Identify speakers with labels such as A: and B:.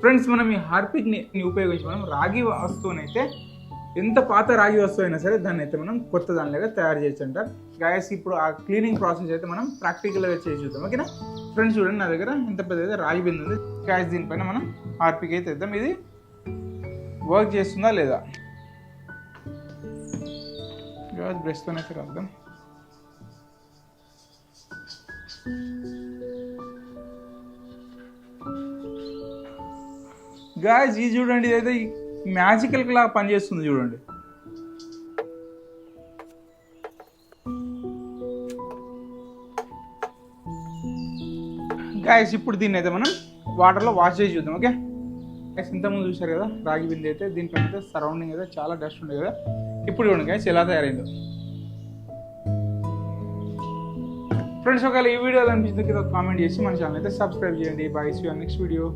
A: Friends మనం ఈ హార్పిక్ని ఉపయోగించి మనం రాగి వస్తువునైతే ఎంత పాత రాగి వస్తువు అయినా సరే దాన్ని అయితే మనం కొత్త దానిలాగా తయారు చేయొచ్చు అంటారు గాయస్ ఇప్పుడు ఆ క్లీనింగ్ ప్రాసెస్ అయితే మనం ప్రాక్టికల్గా చేసి చూద్దాం. ఓకేనా ఫ్రెండ్స్ చూడండి నా దగ్గర ఎంత పెద్ద రాగి బిందు ఉంది. గాయస్ దీనిపైన మనం హార్పిక్ అయితే ఇద్దాం. ఇది వర్క్ చేస్తుందా లేదా? బ్రష్తోనైతే రాద్దాం. గాయస్ ఇది చూడండి ఇదైతే మ్యాజికల్ లా పనిచేస్తుంది చూడండి. గాయస్ ఇప్పుడు దీన్ని అయితే మనం వాటర్లో వాష్ చేసి చూద్దాం ఓకే గాయస్ ఇంతకుముందు చూశారు కదా రాగి బిందె అయితే దీనిపైన అయితే సరౌండింగ్ అయితే చాలా డస్ట్ ఉండే కదా. ఇప్పుడు చూడండి గాయస్ ఎలా తయారైందో. ఫ్రెండ్స్ ఒకవేళ ఈ వీడియో అనిపించింది కదా కామెంట్ చేసి మన ఛానల్ అయితే సబ్స్క్రైబ్ చేయండి. Bye see next video